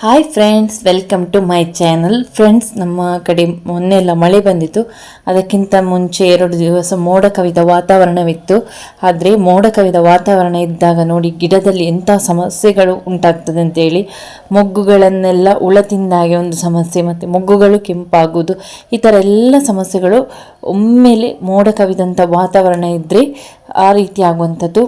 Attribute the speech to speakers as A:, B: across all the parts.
A: Hi friends welcome to my channel friends ನಮ್ಮ ಕಡೆ ಮೊನ್ನೆ ಎಲ್ಲ ಮಳೆ ಬಂದಿತ್ತು. ಅದಕ್ಕಿಂತ ಮುಂಚೆ ಎರಡು ದಿವಸ ಮೋಡ ಕವಿದ ವಾತಾವರಣವಿತ್ತು. ಆದರೆ ಮೋಡ ಕವಿದ ವಾತಾವರಣ ಇದ್ದಾಗ ನೋಡಿ ಗಿಡದಲ್ಲಿ ಎಂಥ ಸಮಸ್ಯೆಗಳು ಉಂಟಾಗ್ತದೆ ಅಂತೇಳಿ ಮೊಗ್ಗುಗಳನ್ನೆಲ್ಲ ಹುಳ ತಿಂದಾಗೆ ಒಂದು ಸಮಸ್ಯೆ ಮತ್ತು ಮೊಗ್ಗುಗಳು ಕೆಂಪಾಗುವುದು. ಈ ಥರ ಎಲ್ಲ ಸಮಸ್ಯೆಗಳು ಒಮ್ಮೆಲೆ ಮೋಡ ಕವಿದಂಥ ವಾತಾವರಣ ಇದ್ದರೆ ಆ ರೀತಿಯಾಗುವಂಥದ್ದು.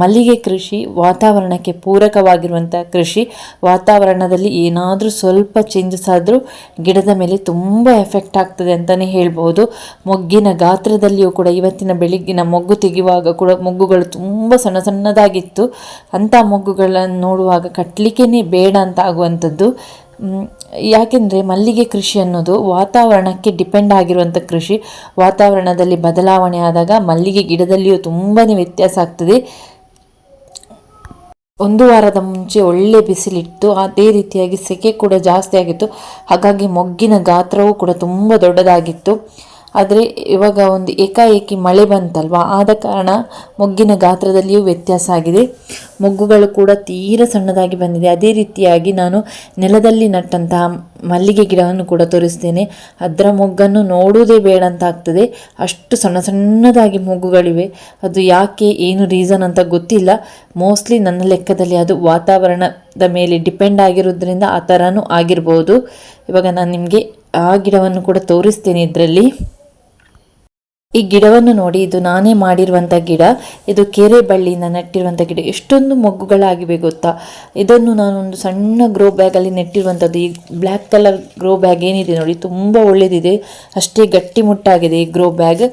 A: ಮಲ್ಲಿಗೆ ಕೃಷಿ ವಾತಾವರಣಕ್ಕೆ ಪೂರಕವಾಗಿರುವಂಥ ಕೃಷಿ. ವಾತಾವರಣದಲ್ಲಿ ಏನಾದರೂ ಸ್ವಲ್ಪ ಚೇಂಜಸ್ ಆದರೂ ಗಿಡದ ಮೇಲೆ ತುಂಬ ಎಫೆಕ್ಟ್ ಆಗ್ತದೆ ಅಂತಲೇ ಹೇಳ್ಬೋದು. ಮೊಗ್ಗಿನ ಗಾತ್ರದಲ್ಲಿಯೂ ಕೂಡ ಇವತ್ತಿನ ಬೆಳಿಗ್ಗಿನ ಮೊಗ್ಗು ತೆಗೆಯುವಾಗ ಕೂಡ ಮೊಗ್ಗುಗಳು ತುಂಬ ಸಣ್ಣ ಸಣ್ಣದಾಗಿತ್ತು. ಅಂಥ ಮೊಗ್ಗುಗಳನ್ನು ನೋಡುವಾಗ ಕಟ್ಟಲಿಕ್ಕೇ ಬೇಡ ಅಂತ ಆಗುವಂಥದ್ದು. ಯಾಕೆಂದರೆ ಮಲ್ಲಿಗೆ ಕೃಷಿ ಅನ್ನೋದು ವಾತಾವರಣಕ್ಕೆ ಡಿಪೆಂಡ್ ಆಗಿರುವಂಥ ಕೃಷಿ. ವಾತಾವರಣದಲ್ಲಿ ಬದಲಾವಣೆ ಆದಾಗ ಮಲ್ಲಿಗೆ ಗಿಡದಲ್ಲಿಯೂ ತುಂಬಾ ವ್ಯತ್ಯಾಸ ಆಗ್ತದೆ. ಒಂದು ವಾರದ ಮುಂಚೆ ಒಳ್ಳೆ ಬಿಸಿಲಿತ್ತು ಅದೇ ರೀತಿಯಾಗಿ ಸೆಕೆ ಕೂಡ ಜಾಸ್ತಿ ಆಗಿತ್ತು. ಹಾಗಾಗಿ ಮೊಗ್ಗಿನ ಗಾತ್ರವೂ ಕೂಡ ತುಂಬ ದೊಡ್ಡದಾಗಿತ್ತು. ಆದರೆ ಇವಾಗ ಒಂದು ಏಕಾಏಕಿ ಮಳೆ ಬಂತಲ್ವಾ? ಆದ ಕಾರಣ ಮೊಗ್ಗಿನ ಗಾತ್ರದಲ್ಲಿಯೂ ವ್ಯತ್ಯಾಸ ಆಗಿದೆ. ಮೊಗ್ಗುಗಳು ಕೂಡ ತೀರ ಸಣ್ಣದಾಗಿ ಬಂದಿದೆ. ಅದೇ ರೀತಿಯಾಗಿ ನಾನು ನೆಲದಲ್ಲಿ ನಟ್ಟಂತಹ ಮಲ್ಲಿಗೆ ಗಿಡವನ್ನು ಕೂಡ ತೋರಿಸ್ತೇನೆ. ಅದರ ಮೊಗ್ಗನ್ನು ನೋಡುವುದೇ ಬೇಡ ಅಂತ ಆಗ್ತದೆ. ಅಷ್ಟು ಸಣ್ಣ ಸಣ್ಣದಾಗಿ ಮೊಗ್ಗುಗಳಿವೆ. ಅದು ಯಾಕೆ, ಏನು ರೀಸನ್ ಅಂತ ಗೊತ್ತಿಲ್ಲ. ಮೋಸ್ಟ್ಲಿ ನನ್ನ ಲೆಕ್ಕದಲ್ಲಿ ಅದು ವಾತಾವರಣದ ಮೇಲೆ ಡಿಪೆಂಡ್ ಆಗಿರೋದ್ರಿಂದ ಆ ಥರನೂ ಆಗಿರ್ಬೋದು. ಇವಾಗ ನಾನು ನಿಮಗೆ ಆ ಗಿಡವನ್ನು ಕೂಡ ತೋರಿಸ್ತೇನೆ ಇದರಲ್ಲಿ. ಈ ಗಿಡವನ್ನು ನೋಡಿ, ಇದು ನಾನೇ ಮಾಡಿರುವಂಥ ಗಿಡ, ಇದು ಕೆರೆ ಬಳ್ಳಿಯಿಂದ ನೆಟ್ಟಿರುವಂಥ ಗಿಡ, ಎಷ್ಟೊಂದು ಮೊಗ್ಗುಗಳಾಗಿವೆ ಗೊತ್ತಾ? ಇದನ್ನು ನಾನು ಒಂದು ಸಣ್ಣ ಗ್ರೋ ಬ್ಯಾಗಲ್ಲಿ ನೆಟ್ಟಿರುವಂಥದ್ದು. ಈ ಬ್ಲ್ಯಾಕ್ ಕಲರ್ ಗ್ರೋ ಬ್ಯಾಗ್ ಏನಿದೆ ನೋಡಿ, ತುಂಬ ಒಳ್ಳೆಯದಿದೆ ಅಷ್ಟೇ ಗಟ್ಟಿಮುಟ್ಟಾಗಿದೆ ಈ ಗ್ರೋ ಬ್ಯಾಗ್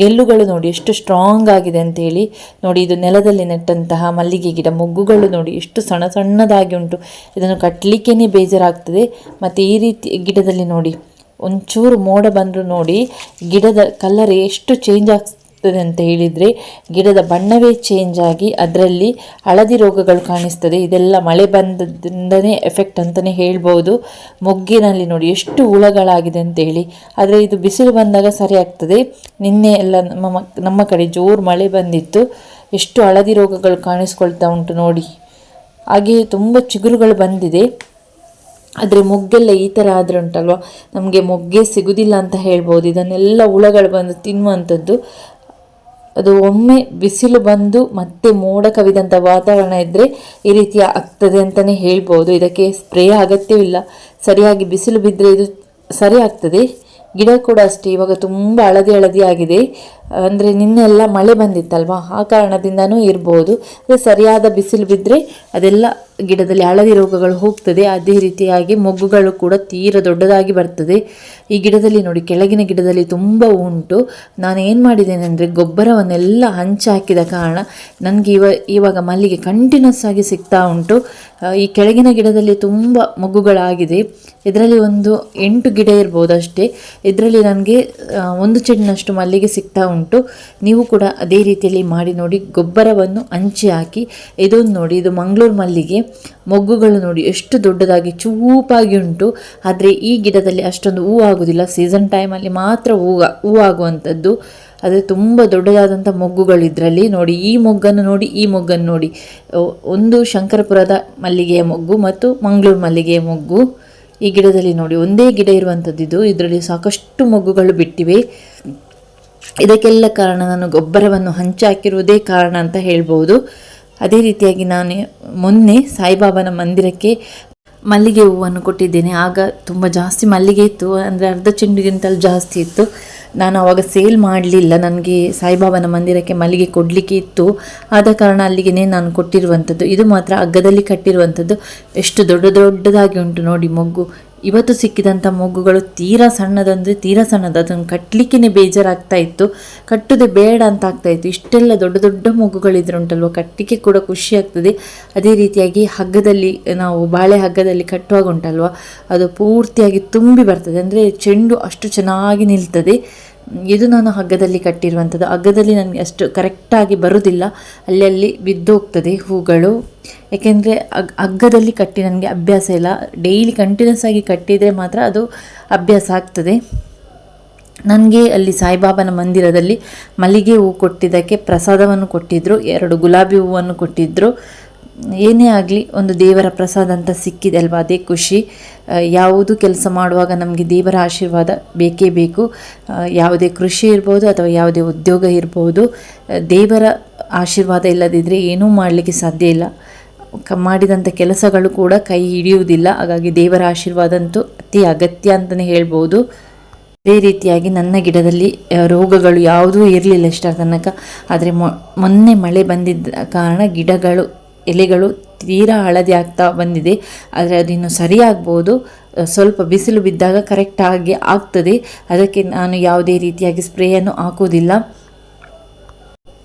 A: ಗೆಲ್ಲುಗಳು ನೋಡಿ, ಎಷ್ಟು ಸ್ಟ್ರಾಂಗ್ ಆಗಿದೆ ಅಂತೇಳಿ ನೋಡಿ, ಇದು ನೆಲದಲ್ಲಿ ನೆಟ್ಟಂತಹ ಮಲ್ಲಿಗೆ ಗಿಡ, ಮೊಗ್ಗುಗಳು ನೋಡಿ, ಎಷ್ಟು ಸಣ್ಣ ಸಣ್ಣದಾಗಿ ಉಂಟು. ಇದನ್ನು ಕಟ್ಟಲಿಕ್ಕೇ ಬೇಜಾರಾಗ್ತದೆ. ಮತ್ತು ಈ ರೀತಿ ಗಿಡದಲ್ಲಿ ನೋಡಿ ಒಂಚೂರು ಮೋಡ ಬಂದರು ನೋಡಿ ಗಿಡದ ಕಲರ್ ಎಷ್ಟು ಚೇಂಜ್ ಆಗ್ತದೆ ಅಂತ ಹೇಳಿದರೆ ಗಿಡದ ಬಣ್ಣವೇ ಚೇಂಜ್ ಆಗಿ ಅದರಲ್ಲಿ ಹಳದಿ ರೋಗಗಳು ಕಾಣಿಸ್ತದೆ. ಇದೆಲ್ಲ ಮಳೆ ಬಂದದಿಂದನೇ ಎಫೆಕ್ಟ್ ಅಂತಲೇ ಹೇಳ್ಬೋದು. ಮೊಗ್ಗಿನಲ್ಲಿ ನೋಡಿ ಎಷ್ಟು ಹುಳಗಳಾಗಿದೆ ಅಂತೇಳಿ ಆದರೆ ಇದು ಬಿಸಿಲು ಬಂದಾಗ ಸರಿ ಆಗ್ತದೆ. ನಿನ್ನೆ ಎಲ್ಲ ನಮ್ಮ ನಮ್ಮ ಕಡೆ ಜೋರು ಮಳೆ ಬಂದಿತ್ತು. ಎಷ್ಟು ಹಳದಿ ರೋಗಗಳು ಕಾಣಿಸ್ಕೊಳ್ತಾ ಉಂಟು ನೋಡಿ. ಹಾಗೆಯೇ ತುಂಬ ಚಿಗುರುಗಳು ಬಂದಿದೆ. ಆದರೆ ಮೊಗ್ಗೆಲ್ಲ ಈ ಥರ ಆದರೆ ಉಂಟಲ್ವ? ನಮಗೆ ಮೊಗ್ಗೆ ಸಿಗುವುದಿಲ್ಲ ಅಂತ ಹೇಳ್ಬೋದು. ಇದನ್ನೆಲ್ಲ ಹುಳಗಳು ಬಂದು ತಿನ್ನುವಂಥದ್ದು. ಅದು ಒಮ್ಮೆ ಬಿಸಿಲು ಬಂದು ಮತ್ತೆ ಮೋಡ ಕವಿದಂಥ ವಾತಾವರಣ ಇದ್ದರೆ ಈ ರೀತಿ ಆಗ್ತದೆ ಅಂತಲೇ ಹೇಳ್ಬೋದು. ಇದಕ್ಕೆ ಸ್ಪ್ರೇ ಅಗತ್ಯವಿಲ್ಲ. ಸರಿಯಾಗಿ ಬಿಸಿಲು ಬಿದ್ದರೆ ಇದು ಸರಿ ಆಗ್ತದೆ. ಗಿಡ ಕೂಡ ಅಷ್ಟೇ. ಇವಾಗ ತುಂಬ ಹಳದಿ ಹಳದಿ ಆಗಿದೆ. ಅಂದರೆ ನಿನ್ನೆಲ್ಲ ಮಳೆ ಬಂದಿತ್ತಲ್ವಾ? ಆ ಕಾರಣದಿಂದನೂ ಇರ್ಬೋದು. ಅದೇ ಸರಿಯಾದ ಬಿಸಿಲು ಬಿದ್ದರೆ ಅದೆಲ್ಲ ಗಿಡದಲ್ಲಿ ಹಳದಿ ರೋಗಗಳು ಹೋಗ್ತದೆ. ಅದೇ ರೀತಿಯಾಗಿ ಮೊಗ್ಗುಗಳು ಕೂಡ ತೀರ ದೊಡ್ಡದಾಗಿ ಬರ್ತದೆ. ಈ ಗಿಡದಲ್ಲಿ ನೋಡಿ, ಕೆಳಗಿನ ಗಿಡದಲ್ಲಿ ತುಂಬ ಉಂಟು. ನಾನು ಏನು ಮಾಡಿದ್ದೇನೆ ಅಂದರೆ ಗೊಬ್ಬರವನ್ನೆಲ್ಲ ಹಂಚಿ ಹಾಕಿದ ಕಾರಣ ನನಗೆ ಇವ, ಇವಾಗ ಮಲ್ಲಿಗೆ ಕಂಟಿನ್ಯೂಸ್ ಆಗಿ ಸಿಗ್ತಾ ಉಂಟು. ಈ ಕೆಳಗಿನ ಗಿಡದಲ್ಲಿ ತುಂಬ ಮೊಗ್ಗುಗಳಾಗಿದೆ. ಇದರಲ್ಲಿ ಒಂದು ಎಂಟು ಗಿಡ ಇರ್ಬೋದು ಅಷ್ಟೇ. ಇದರಲ್ಲಿ ನನಗೆ ಒಂದು ಚೆಂಡಿನಷ್ಟು ಮಲ್ಲಿಗೆ ಸಿಗ್ತಾ ನೀವು ಕೂಡ ಅದೇ ರೀತಿಯಲ್ಲಿ ಮಾಡಿ ನೋಡಿ, ಗೊಬ್ಬರವನ್ನು ಹಂಚಿ ಹಾಕಿ ಇದೊಂದು ನೋಡಿ, ಇದು ಮಂಗಳೂರು ಮಲ್ಲಿಗೆ ಮೊಗ್ಗುಗಳು ನೋಡಿ, ಎಷ್ಟು ದೊಡ್ಡದಾಗಿ ಚೂಪಾಗಿ ಉಂಟು. ಆದರೆ ಈ ಗಿಡದಲ್ಲಿ ಅಷ್ಟೊಂದು ಹೂವು ಆಗುವುದಿಲ್ಲ ಸೀಸನ್ ಟೈಮಲ್ಲಿ ಮಾತ್ರ ಹೂ ಹೂ ಆಗುವಂಥದ್ದು. ಆದರೆ ತುಂಬ ದೊಡ್ಡದಾದಂಥ ಮೊಗ್ಗುಗಳು ಇದರಲ್ಲಿ ನೋಡಿ, ಈ ಮೊಗ್ಗನ್ನು ನೋಡಿ, ಈ ಮೊಗ್ಗನ್ನು ನೋಡಿ. ಒಂದು ಶಂಕರಪುರದ ಮಲ್ಲಿಗೆಯ ಮೊಗ್ಗು ಮತ್ತು ಮಂಗಳೂರು ಮಲ್ಲಿಗೆಯ ಮೊಗ್ಗು. ಈ ಗಿಡದಲ್ಲಿ ನೋಡಿ, ಒಂದೇ ಗಿಡ ಇರುವಂಥದ್ದು ಇದು. ಇದರಲ್ಲಿ ಸಾಕಷ್ಟು ಮೊಗ್ಗುಗಳು ಬಿಟ್ಟಿವೆ. ಇದಕ್ಕೆಲ್ಲ ಕಾರಣ ನಾನು ಗೊಬ್ಬರವನ್ನು ಹಂಚಾಕಿರುವುದೇ ಕಾರಣ ಅಂತ ಹೇಳ್ಬೋದು. ಅದೇ ರೀತಿಯಾಗಿ ನಾನು ಮೊನ್ನೆ ಸಾಯಿಬಾಬಾನ ಮಂದಿರಕ್ಕೆ ಮಲ್ಲಿಗೆ ಹೂವನ್ನು ಕೊಟ್ಟಿದ್ದೇನೆ. ಆಗ ತುಂಬ ಜಾಸ್ತಿ ಮಲ್ಲಿಗೆ ಇತ್ತು. ಅಂದರೆ ಅರ್ಧ ಚೆಂಡಿಗಿಂತಲೂ ಜಾಸ್ತಿ ಇತ್ತು. ನಾನು ಆವಾಗ ಸೇಲ್ ಮಾಡಲಿಲ್ಲ. ನನಗೆ ಸಾಯಿಬಾಬಾನ ಮಂದಿರಕ್ಕೆ ಮಲ್ಲಿಗೆ ಕೊಡಲಿಕ್ಕೆ ಇತ್ತು. ಆದ ಕಾರಣ ಅಲ್ಲಿಗೆ ನಾನು ಕೊಟ್ಟಿರುವಂಥದ್ದು. ಇದು ಮಾತ್ರ ಅಗ್ಗದಲ್ಲಿ ಕಟ್ಟಿರುವಂಥದ್ದು. ಎಷ್ಟು ದೊಡ್ಡ ದೊಡ್ಡದಾಗಿ ಉಂಟು ನೋಡಿ ಮೊಗ್ಗು. ಇವತ್ತು ಸಿಕ್ಕಿದಂಥ ಮೊಗ್ಗುಗಳು ತೀರಾ ಸಣ್ಣದಂದರೆ ತೀರಾ ಸಣ್ಣದು ಅದನ್ನು ಕಟ್ಟಲಿಕ್ಕೇ ಬೇಜಾರಾಗ್ತಾ ಇತ್ತು. ಕಟ್ಟುವುದೇ ಬೇಡ ಅಂತ ಆಗ್ತಾ ಇತ್ತು. ಇಷ್ಟೆಲ್ಲ ದೊಡ್ಡ ದೊಡ್ಡ ಮೊಗ್ಗುಗಳಿದ್ರುಂಟಲ್ವ ಕಟ್ಟಲಿಕ್ಕೆ ಕೂಡ ಖುಷಿ ಆಗ್ತದೆ. ಅದೇ ರೀತಿಯಾಗಿ ಹಗ್ಗದಲ್ಲಿ, ನಾವು ಬಾಳೆ ಹಗ್ಗದಲ್ಲಿ ಕಟ್ಟುವಾಗ ಉಂಟಲ್ವ? ಅದು ಪೂರ್ತಿಯಾಗಿ ತುಂಬಿ ಬರ್ತದೆ. ಅಂದರೆ ಚೆಂಡು ಅಷ್ಟು ಚೆನ್ನಾಗಿ ನಿಲ್ತದೆ. ಇದು ನಾನು ಹಗ್ಗದಲ್ಲಿ ಕಟ್ಟಿರುವಂಥದ್ದು, ಹಗ್ಗದಲ್ಲಿ ನನಗೆ ಅಷ್ಟು ಕರೆಕ್ಟಾಗಿ ಬರುವುದಿಲ್ಲ ಅಲ್ಲಲ್ಲಿ ಬಿದ್ದೋಗ್ತದೆ ಹೂಗಳು. ಏಕೆಂದರೆ ಹಗ್, ಹಗ್ಗದಲ್ಲಿ ಕಟ್ಟಿ ನನಗೆ ಅಭ್ಯಾಸ ಇಲ್ಲ. ಡೈಲಿ ಕಂಟಿನ್ಯೂಸ್ ಆಗಿ ಕಟ್ಟಿದರೆ ಮಾತ್ರ ಅದು ಅಭ್ಯಾಸ ಆಗ್ತದೆ. ನನಗೆ ಅಲ್ಲಿ ಸಾಯಿಬಾಬಾನ ಮಂದಿರದಲ್ಲಿ ಮಲ್ಲಿಗೆ ಹೂ ಕೊಟ್ಟಿದ್ದಕ್ಕೆ ಪ್ರಸಾದವನ್ನು ಕೊಟ್ಟಿದ್ದರು ಎರಡು ಗುಲಾಬಿ ಹೂವನ್ನು ಕೊಟ್ಟಿದ್ದರು ಏನೇ ಆಗಲಿ ಒಂದು ದೇವರ ಪ್ರಸಾದ ಅಂತ ಸಿಕ್ಕಿದೆ ಅಲ್ವಾ? ಅದೇ ಖುಷಿ. ಯಾವುದು ಕೆಲಸ ಮಾಡುವಾಗ ನಮಗೆ ದೇವರ ಆಶೀರ್ವಾದ ಬೇಕೇ ಬೇಕು. ಯಾವುದೇ ಕೃಷಿ ಇರ್ಬೋದು ಅಥವಾ ಯಾವುದೇ ಉದ್ಯೋಗ ಇರ್ಬೋದು, ದೇವರ ಆಶೀರ್ವಾದ ಇಲ್ಲದಿದ್ದರೆ ಏನೂ ಮಾಡಲಿಕ್ಕೆ ಸಾಧ್ಯ ಇಲ್ಲ. ಕ ಮಾಡಿದಂಥ ಕೆಲಸಗಳು ಕೂಡ ಕೈ ಹಿಡಿಯುವುದಿಲ್ಲ. ಹಾಗಾಗಿ ದೇವರ ಆಶೀರ್ವಾದ ಅಂತೂ ಅತಿ ಅಗತ್ಯ ಅಂತಲೇ ಹೇಳ್ಬೋದು. ಅದೇ ರೀತಿಯಾಗಿ ನನ್ನ ಗಿಡದಲ್ಲಿ ರೋಗಗಳು ಯಾವುದೂ ಇರಲಿಲ್ಲ ಇಷ್ಟರ ತನಕ. ಆದರೆ ಮೊನ್ನೆ ಮಳೆ ಬಂದಿದ್ದ ಕಾರಣ ಗಿಡಗಳು ಎಲೆಗಳು ತೀರಾ ಹಳದಿ ಆಗ್ತಾ ಬಂದಿದೆ, ಆದರೆ ಅದಿನ್ನು ಸರಿಯಾಗ್ಬೋದು. ಸ್ವಲ್ಪ ಬಿಸಿಲು ಬಿದ್ದಾಗ ಕರೆಕ್ಟಾಗಿ ಆಗ್ತದೆ. ಅದಕ್ಕೆ ನಾನು ಯಾವುದೇ ರೀತಿಯಾಗಿ ಸ್ಪ್ರೇಯನ್ನು ಹಾಕುವುದಿಲ್ಲ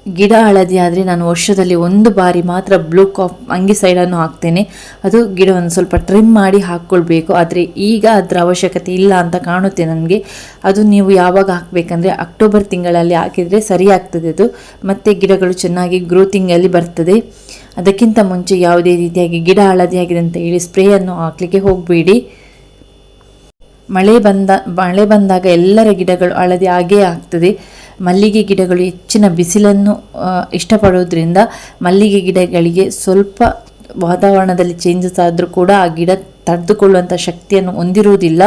A: ಗಿಡ ಹಳದಿ ಆದರೆ ನಾನು ವರ್ಷದಲ್ಲಿ ಒಂದು ಬಾರಿ ಮಾತ್ರ ಬ್ಲೂ ಕಾಫ್ ಅಂಗಿ ಸೈಡನ್ನು ಹಾಕ್ತೇನೆ. ಅದು ಗಿಡವನ್ನು ಸ್ವಲ್ಪ ಟ್ರಿಮ್ ಮಾಡಿ ಹಾಕ್ಕೊಳ್ಬೇಕು. ಆದರೆ ಈಗ ಅದರ ಅವಶ್ಯಕತೆ ಇಲ್ಲ ಅಂತ ಕಾಣುತ್ತೆ ನನಗೆ. ಅದು ನೀವು ಯಾವಾಗ ಹಾಕಬೇಕಂದ್ರೆ ಅಕ್ಟೋಬರ್ ತಿಂಗಳಲ್ಲಿ ಹಾಕಿದರೆ ಸರಿ ಆಗ್ತದೆ ಅದು. ಮತ್ತು ಗಿಡಗಳು ಚೆನ್ನಾಗಿ ಗ್ರೋತಿಂಗಲ್ಲಿ ಬರ್ತದೆ. ಅದಕ್ಕಿಂತ ಮುಂಚೆ ಯಾವುದೇ ರೀತಿಯಾಗಿ ಗಿಡ ಹಳದಿಯಾಗಿದೆ ಅಂತ ಹೇಳಿ ಸ್ಪ್ರೇಯನ್ನು ಹಾಕಲಿಕ್ಕೆ ಹೋಗಬೇಡಿ. ಮಳೆ ಬಂದ, ಮಳೆ ಬಂದಾಗ ಎಲ್ಲರ ಗಿಡಗಳು ಹಳದಿ ಆಗೇ ಆಗ್ತದೆ. ಮಲ್ಲಿಗೆ ಗಿಡಗಳು ಹೆಚ್ಚಿನ ಬಿಸಿಲನ್ನು ಇಷ್ಟಪಡೋದ್ರಿಂದ ಮಲ್ಲಿಗೆ ಗಿಡಗಳಿಗೆ ಸ್ವಲ್ಪ ವಾತಾವರಣದಲ್ಲಿ ಚೇಂಜಸ್ ಆದರೂ ಕೂಡ ಆ ಗಿಡ ತಡೆದುಕೊಳ್ಳುವಂಥ ಶಕ್ತಿಯನ್ನು ಹೊಂದಿರುವುದಿಲ್ಲ.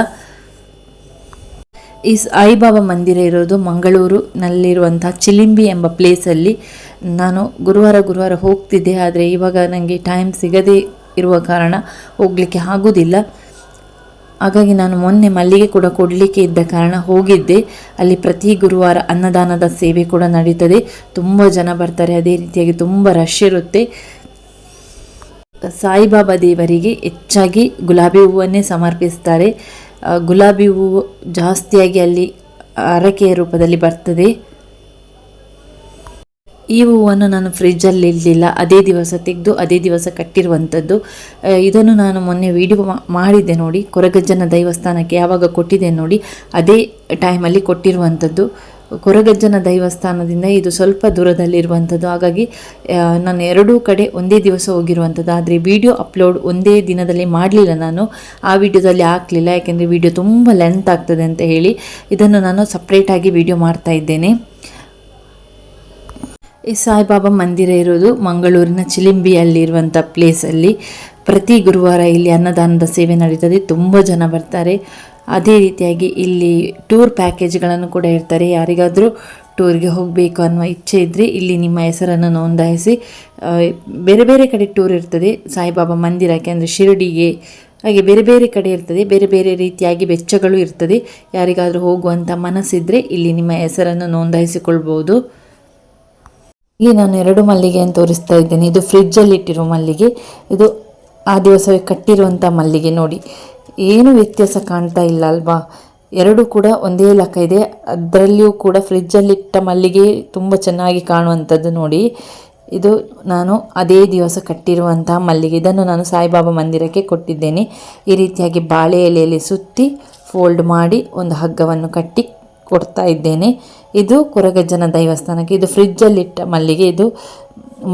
A: ಈ ಸಾಯಿಬಾಬಾ ಮಂದಿರ ಇರೋದು ಮಂಗಳೂರಿನಲ್ಲಿರುವಂಥ ಚಿಲಿಂಬಿ ಎಂಬ ಪ್ಲೇಸಲ್ಲಿ ನಾನು ಗುರುವಾರ ಗುರುವಾರ ಹೋಗ್ತಿದ್ದೆ, ಆದರೆ ಇವಾಗ ನನಗೆ ಟೈಮ್ ಸಿಗದೇ ಇರುವ ಕಾರಣ ಹೋಗಲಿಕ್ಕೆ ಆಗೋದಿಲ್ಲ. ಹಾಗಾಗಿ ನಾನು ಮೊನ್ನೆ ಮಲ್ಲಿಗೆ ಕೂಡ ಕೊಡಲಿಕ್ಕೆ ಇದ್ದ ಕಾರಣ ಹೋಗಿದ್ದೆ. ಅಲ್ಲಿ ಪ್ರತಿ ಗುರುವಾರ ಅನ್ನದಾನದ ಸೇವೆ ಕೂಡ ನಡೀತದೆ. ತುಂಬ ಜನ ಬರ್ತಾರೆ. ಅದೇ ರೀತಿಯಾಗಿ ತುಂಬ ರಶ್ ಇರುತ್ತೆ. ಸಾಯಿಬಾಬಾ ದೇವರಿಗೆ ಹೆಚ್ಚಾಗಿ ಗುಲಾಬಿ ಹೂವನ್ನೇ ಸಮರ್ಪಿಸ್ತಾರೆ. ಗುಲಾಬಿ ಹೂವು ಜಾಸ್ತಿಯಾಗಿ ಅಲ್ಲಿ ಹರಕೆಯ ರೂಪದಲ್ಲಿ ಬರ್ತದೆ. ಈ ಹೂವನ್ನು ನಾನು ಫ್ರಿಜ್ಜಲ್ಲಿ ಇರಲಿಲ್ಲ ಅದೇ ದಿವಸ ತೆಗೆದು, ಅದೇ ದಿವಸ ಕಟ್ಟಿರುವಂಥದ್ದು. ಇದನ್ನು ನಾನು ಮೊನ್ನೆ ವಿಡಿಯೋ ಮಾಡಿದ್ದೆ ನೋಡಿ. ಕೊರಗಜ್ಜನ ದೈವಸ್ಥಾನಕ್ಕೆ ಯಾವಾಗ ಕೊಟ್ಟಿದ್ದೆ ನೋಡಿ. ಅದೇ ಟೈಮಲ್ಲಿ ಕೊಟ್ಟಿರುವಂಥದ್ದು. ಕೊರಗಜ್ಜನ ದೈವಸ್ಥಾನದಿಂದ ಇದು ಸ್ವಲ್ಪ ದೂರದಲ್ಲಿರುವಂಥದ್ದು. ಹಾಗಾಗಿ ನಾನು ಎರಡೂ ಕಡೆ ಒಂದೇ ದಿವಸ ಹೋಗಿರುವಂಥದ್ದು. ಆದರೆ ವಿಡಿಯೋ ಅಪ್ಲೋಡ್ ಒಂದೇ ದಿನದಲ್ಲಿ ಮಾಡಲಿಲ್ಲ ನಾನು. ಆ ವಿಡಿಯೋದಲ್ಲಿ ಹಾಕಲಿಲ್ಲ. ಯಾಕೆಂದರೆ ವಿಡಿಯೋ ತುಂಬ ಲೆಂತ್ ಆಗ್ತದೆ ಅಂತ ಹೇಳಿ. ಇದನ್ನು ನಾನು ಸಪ್ರೇಟಾಗಿ ವಿಡಿಯೋ ಮಾಡ್ತಾ ಇದ್ದೇನೆ. ಈ ಸಾಯಿಬಾಬಾ ಮಂದಿರ ಇರೋದು ಮಂಗಳೂರಿನ ಚಿಲಿಂಬಿಯಲ್ಲಿರುವಂಥ ಪ್ಲೇಸಲ್ಲಿ ಪ್ರತಿ ಗುರುವಾರ ಇಲ್ಲಿ ಅನ್ನದಾನದ ಸೇವೆ ನಡೀತದೆ, ತುಂಬ ಜನ ಬರ್ತಾರೆ. ಅದೇ ರೀತಿಯಾಗಿ ಇಲ್ಲಿ ಟೂರ್ ಪ್ಯಾಕೇಜ್ಗಳನ್ನು ಕೂಡ ಇರ್ತಾರೆ ಯಾರಿಗಾದರೂ ಟೂರ್ಗೆ ಹೋಗಬೇಕು ಅನ್ನುವ ಇಚ್ಛೆ ಇದ್ದರೆ ಇಲ್ಲಿ ನಿಮ್ಮ ಹೆಸರನ್ನು ನೋಂದಾಯಿಸಿ. ಬೇರೆ ಬೇರೆ ಕಡೆ ಟೂರ್ ಇರ್ತದೆ. ಸಾಯಿಬಾಬಾ ಮಂದಿರಕ್ಕೆ ಅಂದರೆ ಶಿರಡಿಗೆ, ಹಾಗೆ ಬೇರೆ ಬೇರೆ ಕಡೆ ಇರ್ತದೆ. ಬೇರೆ ಬೇರೆ ರೀತಿಯಾಗಿ ವೆಚ್ಚಗಳು ಇರ್ತದೆ. ಯಾರಿಗಾದರೂ ಹೋಗುವಂಥ ಮನಸ್ಸಿದ್ರೆ ಇಲ್ಲಿ ನಿಮ್ಮ ಹೆಸರನ್ನು ನೋಂದಾಯಿಸಿಕೊಳ್ಬೋದು. ಇಲ್ಲಿ ನಾನು ಎರಡು ಮಲ್ಲಿಗೆಯನ್ನು ತೋರಿಸ್ತಾ ಇದ್ದೇನೆ. ಇದು ಫ್ರಿಡ್ಜಲ್ಲಿ ಇಟ್ಟಿರೋ ಮಲ್ಲಿಗೆ. ಇದು ಆ ದಿವಸವೇ ಕಟ್ಟಿರುವಂಥ ಮಲ್ಲಿಗೆ ನೋಡಿ. ಏನು ವ್ಯತ್ಯಾಸ ಕಾಣ್ತಾ ಇಲ್ಲ ಅಲ್ವಾ? ಎರಡು ಕೂಡ ಒಂದೇ ಲೆಕ್ಕ ಇದೆ. ಅದರಲ್ಲಿಯೂ ಕೂಡ ಫ್ರಿಜ್ಜಲ್ಲಿಟ್ಟ ಮಲ್ಲಿಗೆ ತುಂಬ ಚೆನ್ನಾಗಿ ಕಾಣುವಂಥದ್ದು ನೋಡಿ. ಇದು ನಾನು ಅದೇ ದಿವಸ ಕಟ್ಟಿರುವಂತಹ ಮಲ್ಲಿಗೆ. ಇದನ್ನು ನಾನು ಸಾಯಿಬಾಬಾ ಮಂದಿರಕ್ಕೆ ಕೊಟ್ಟಿದ್ದೇನೆ. ಈ ರೀತಿಯಾಗಿ ಬಾಳೆ ಎಲೆಯಲ್ಲಿ ಸುತ್ತಿ ಫೋಲ್ಡ್ ಮಾಡಿ ಒಂದು ಹಗ್ಗವನ್ನು ಕಟ್ಟಿ ಕೊಡ್ತಾ ಇದ್ದೇನೆ. ಇದು ಕೊರಗಜ್ಜನ ದೈವಸ್ಥಾನಕ್ಕೆ, ಇದು ಫ್ರಿಜ್ಜಲ್ಲಿಟ್ಟ ಮಲ್ಲಿಗೆ, ಇದು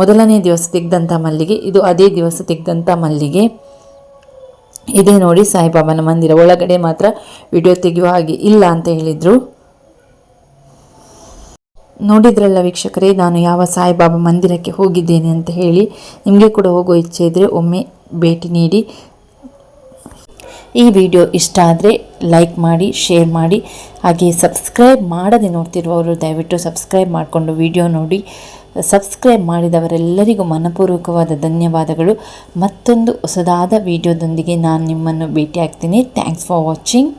A: ಮೊದಲನೇ ದಿವಸ ತೆಗೆದಂಥ ಮಲ್ಲಿಗೆ, ಇದು ಅದೇ ದಿವಸ ತೆಗೆದಂಥ ಮಲ್ಲಿಗೆ. ಇದೇ ನೋಡಿ ಸಾಯಿಬಾಬನ ಮಂದಿರ. ಒಳಗಡೆ ಮಾತ್ರ ವಿಡಿಯೋ ತೆಗೆಯುವ ಹಾಗೆ ಇಲ್ಲ ಅಂತ ಹೇಳಿದರು. ನೋಡಿದ್ರಲ್ಲ ವೀಕ್ಷಕರೇ, ನಾನು ಯಾವ ಸಾಯಿಬಾಬಾ ಮಂದಿರಕ್ಕೆ ಹೋಗಿದ್ದೇನೆ ಅಂತ ಹೇಳಿ, ನಿಮಗೆ ಕೂಡ ಹೋಗೋ ಇಚ್ಛೆ ಇದ್ದರೆ ಒಮ್ಮೆ ಭೇಟಿ ನೀಡಿ. ಈ ವಿಡಿಯೋ ಇಷ್ಟ ಆದರೆ ಲೈಕ್ ಮಾಡಿ, ಶೇರ್ ಮಾಡಿ, ಹಾಗೆ ಸಬ್ಸ್ಕ್ರೈಬ್ ಮಾಡದೆ ನೋಡ್ತಿರುವವರು ದಯವಿಟ್ಟು ಸಬ್ಸ್ಕ್ರೈಬ್ ಮಾಡಿಕೊಂಡು ವಿಡಿಯೋ ನೋಡಿ. ಸಬ್ಸ್ಕ್ರೈಬ್ ಮಾಡಿದವರೆಲ್ಲರಿಗೂ ಮನಪೂರ್ವಕವಾದ ಧನ್ಯವಾದಗಳು. ಮತ್ತೊಂದು ಹೊಸದಾದ ವಿಡಿಯೋದೊಂದಿಗೆ ನಾನು ನಿಮ್ಮನ್ನು ಭೇಟಿಯಾಗ್ತೀನಿ. Thanks for watching